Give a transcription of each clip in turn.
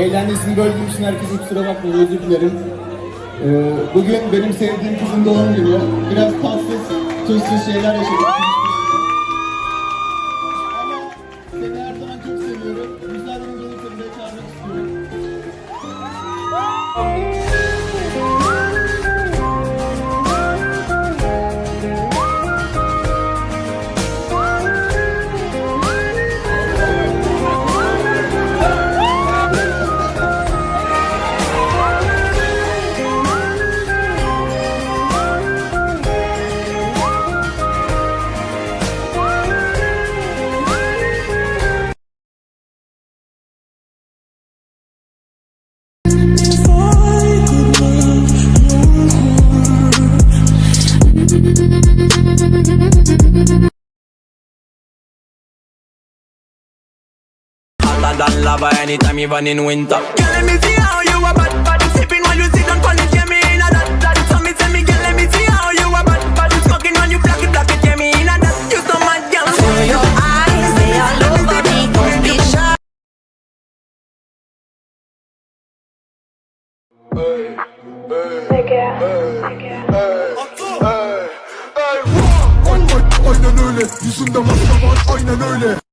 eğlencesini böldüğüm için herkesin kusura bakmayın özür dilerim. Ee, bugün benim sevdiğim kızın doğum günü. Biraz tatsız, tuzsuz şeyler yaşadık. Than lava anytime even in winter. Girl, let me see how you a bad bad. Sipping while you sit down on it, yeah me in a that that. So me say me, girl, let me see how you a bad bad. Smoking when you block it, block it, yeah me in a that. You so mad, girl. For your eyes, they all over me. Don't be shy. Aynen öyle Yüzünde maske var aynen öyle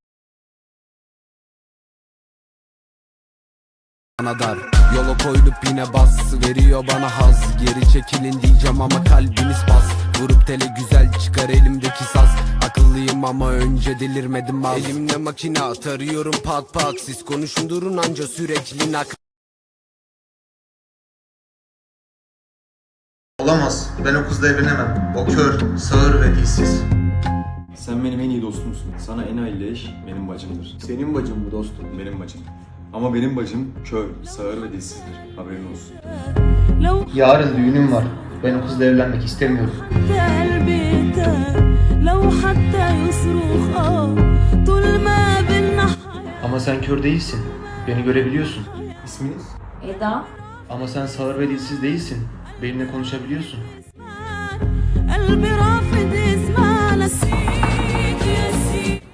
bana dar Yola koyulup yine bas Veriyor bana haz Geri çekilin diyeceğim ama kalbiniz bas Vurup tele güzel çıkar elimdeki saz Akıllıyım ama önce delirmedim az Elimde makine tarıyorum pat pat Siz konuşun durun anca sürekli nak Olamaz. Ben o kızla evlenemem. O kör, sağır ve dilsiz. Sen benim en iyi dostumsun. Sana en hayırlı eş benim bacımdır. Senin bacın mı dostum? Benim bacım. Ama benim bacım kör, sağır ve dilsizdir. Haberin olsun. Yarın düğünüm var. Ben o kızla evlenmek istemiyorum. Ama sen kör değilsin. Beni görebiliyorsun. İsminiz? Eda. Ama sen sağır ve dilsiz değilsin. Benimle konuşabiliyorsun.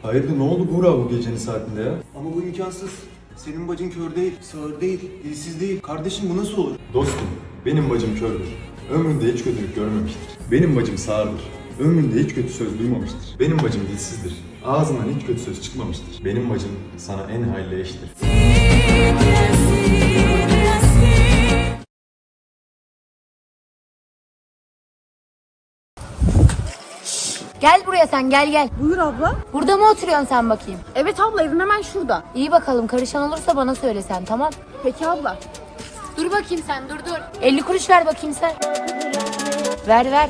Hayırdır ne oldu Buğra bu gecenin saatinde ya? Ama bu imkansız. Senin bacın kör değil, sağır değil, dilsiz değil Kardeşim bu nasıl olur? Dostum, benim bacım kördür. Ömründe hiç kötülük görmemiştir. Benim bacım sağırdır. Ömründe hiç kötü söz duymamıştır. Benim bacım dilsizdir. Ağzından hiç kötü söz çıkmamıştır. Benim bacım sana en hayırlı eştir. Gel buraya sen gel gel. Buyur abla. Burada mı oturuyorsun sen bakayım? Evet abla evim hemen şurada. İyi bakalım karışan olursa bana söyle sen tamam. Peki abla. Dur bakayım sen dur dur. 50 kuruş ver bakayım sen. Ver ver.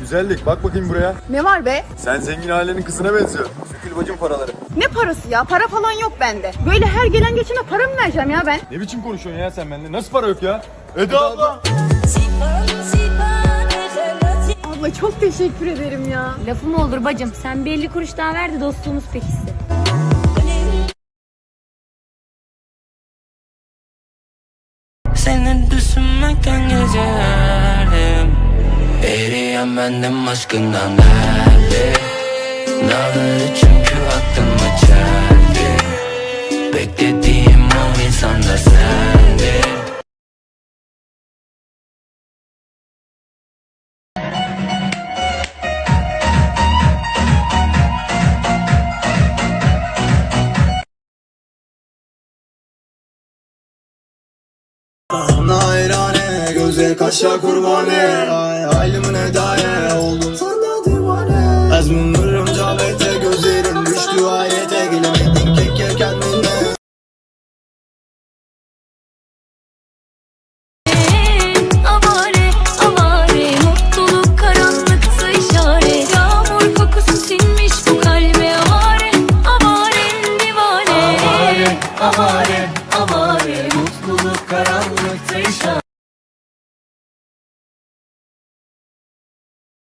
Güzellik bak bakayım buraya. Ne var be? Sen zengin ailenin kızına benziyor. Sökül bacım paraları. Ne parası ya? Para falan yok bende. Böyle her gelen geçene para mı vereceğim ya ben? Ne biçim konuşuyorsun ya sen benimle? Nasıl para yok ya? Eda abla. Abla çok teşekkür ederim ya. Lafım olur bacım. Sen bir 50 kuruş daha ver de dostluğumuz pekişsin. Seni düşünmekten gecelerdim Eriyen bendim aşkından derdi Dağları çünkü aklıma çeldi Beklediğim o insan Kaşa kurbanı Ay ailemi ne daye Oldum. Sana divane. Azmım mırrım cabete Gözlerim düştü ayete Gelemedim keke kendine. Avare, avare Mutluluk karanlıksa işaret Yağmur kokusu sinmiş bu kalbe Avare, avare divane. Avare, Mutluluk karanlıkta işaret